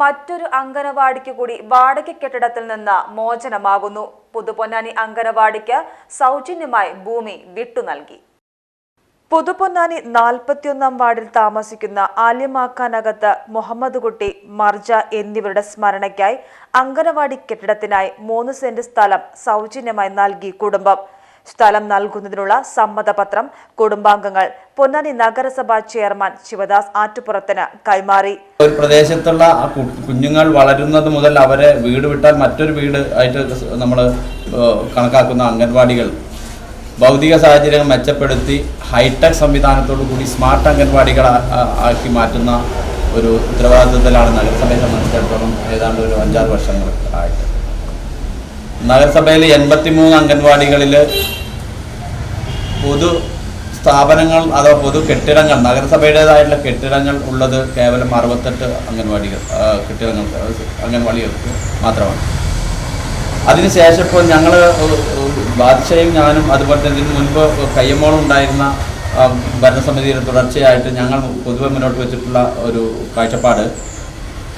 മറ്റൊരു അങ്കനവാടിക്ക് കൂടി വാടക കെട്ടിടത്തിൽ നിന്ന് മോചനമാകുന്നു. പുതുപൊന്നാനി അങ്കനവാടിക്ക് സൗജന്യമായി ഭൂമി വിട്ടു നൽകി. പുതുപൊന്നാനി നാൽപ്പത്തിയൊന്നാം വാർഡിൽ താമസിക്കുന്ന ആല്യമാക്കാനകത്ത് മുഹമ്മദ് കുട്ടി മർജ എന്നിവരുടെ സ്മരണയ്ക്കായി അങ്കനവാടി കെട്ടിടത്തിനായി മൂന്ന് സെന്റ് സ്ഥലം സൗജന്യമായി നൽകി കുടുംബം. സ്ഥലം നൽകുന്നതിനുള്ള സമ്മതപത്രം കുടുംബാംഗങ്ങൾ പൊന്നാനി നഗരസഭാ ചെയർമാൻ ശിവദാസ് ആറ്റുപുറത്തിന് കൈമാറി. ഒരു പ്രദേശത്തുള്ള കുഞ്ഞുങ്ങൾ വളരുന്നത് മുതൽ അവരെ വീട് വിട്ടാൽ മറ്റൊരു വീട് ആയിട്ട് നമ്മൾ കണക്കാക്കുന്ന അംഗൻവാടികൾ. ഭൗതിക സാഹചര്യങ്ങൾ മെച്ചപ്പെടുത്തി ഹൈടെക് സംവിധാനത്തോടു കൂടി സ്മാർട്ട് അംഗൻവാടികൾ ആക്കി മാറ്റുന്ന ഒരു ഉത്തരവാദിത്വത്തിലാണ് നഗരസഭയെ സംബന്ധിച്ചിടത്തോളം ഏതാണ്ട് ഒരു അഞ്ചാറ് വർഷങ്ങൾ ആയിട്ട്. നഗരസഭയിലെ എൺപത്തിമൂന്ന് അംഗൻവാടികളിൽ പൊതു സ്ഥാപനങ്ങൾ അഥവാ പൊതു കെട്ടിടങ്ങൾ നഗരസഭയുടേതായിട്ടുള്ള കെട്ടിടങ്ങൾ ഉള്ളത് കേവലം അറുപത്തെട്ട് അംഗൻവാടികൾ കെട്ടിടങ്ങൾ അംഗൻവാടികൾക്ക് മാത്രമാണ്. അതിനുശേഷം ഇപ്പോൾ ഞങ്ങൾ ബാദ്ഷയും ഞാനും അതുപോലെ തന്നെ ഇതിന് മുൻപ് കയ്യമ്മോളം ഉണ്ടായിരുന്ന ഭരണസമിതിയിൽ തുടർച്ചയായിട്ട് ഞങ്ങൾ പൊതുവെ മുന്നോട്ട് വെച്ചിട്ടുള്ള ഒരു കാഴ്ചപ്പാട്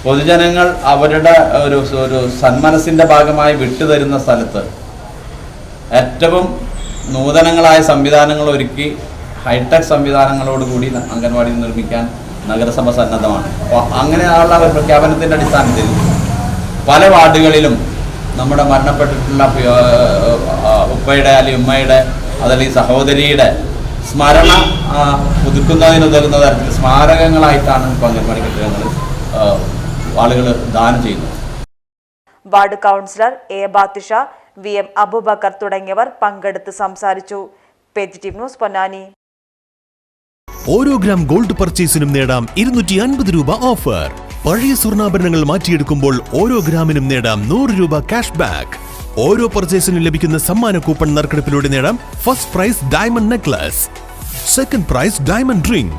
പൊതുജനങ്ങൾ അവരുടെ ഒരു ഒരു സന്മനസ്സിന്റെ ഭാഗമായി വിട്ടുതരുന്ന സ്ഥലത്ത് ഏറ്റവും നൂതനങ്ങളായ സംവിധാനങ്ങൾ ഒരുക്കി ഹൈടെക് സംവിധാനങ്ങളോടുകൂടി കൂടി അംഗൻവാടി നിർമ്മിക്കാൻ നഗരസഭ സന്നദ്ധമാണ്. അപ്പോൾ അങ്ങനെയുള്ള ഒരു പ്രഖ്യാപനത്തിന്റെ അടിസ്ഥാനത്തിൽ പല വാർഡുകളിലും നമ്മുടെ മരണപ്പെട്ടിട്ടുള്ള ഉപ്പയുടെ അല്ലെങ്കിൽ ഉമ്മയുടെ അതല്ലെങ്കിൽ സഹോദരിയുടെ സ്മരണ പുതുക്കുന്നതിന് ഉതകുന്ന തരത്തിൽ സ്മാരകങ്ങളായിട്ടാണ് ഇപ്പോൾ അംഗൻവാടി കെട്ടിടങ്ങൾ ആളുകൾ ദാനം ചെയ്യുന്നത് ward councillor A Bathisha V M Abubakar തുടങ്ങിയവർ പങ്കെടുത്ത് സംസാരിച്ചു. ന്യൂസ് പൊന്നാനി. ഓരോ ഗ്രാം ഗോൾഡ് പർച്ചേസിനും നേടാം ഇരുന്നൂറ്റി അൻപത് രൂപ ഓഫർ. പഴയ സ്വർണാഭരണങ്ങൾ മാറ്റിയെടുക്കുമ്പോൾ ഓരോ ഗ്രാമിനും നേടാം നൂറ് രൂപ ക്യാഷ് ബാക്ക്. ഓരോ പർച്ചേസിനും ലഭിക്കുന്ന സമ്മാന കൂപ്പൺ നറുക്കെടുപ്പിലൂടെ നേടാം first prize diamond necklace. Second prize diamond ring.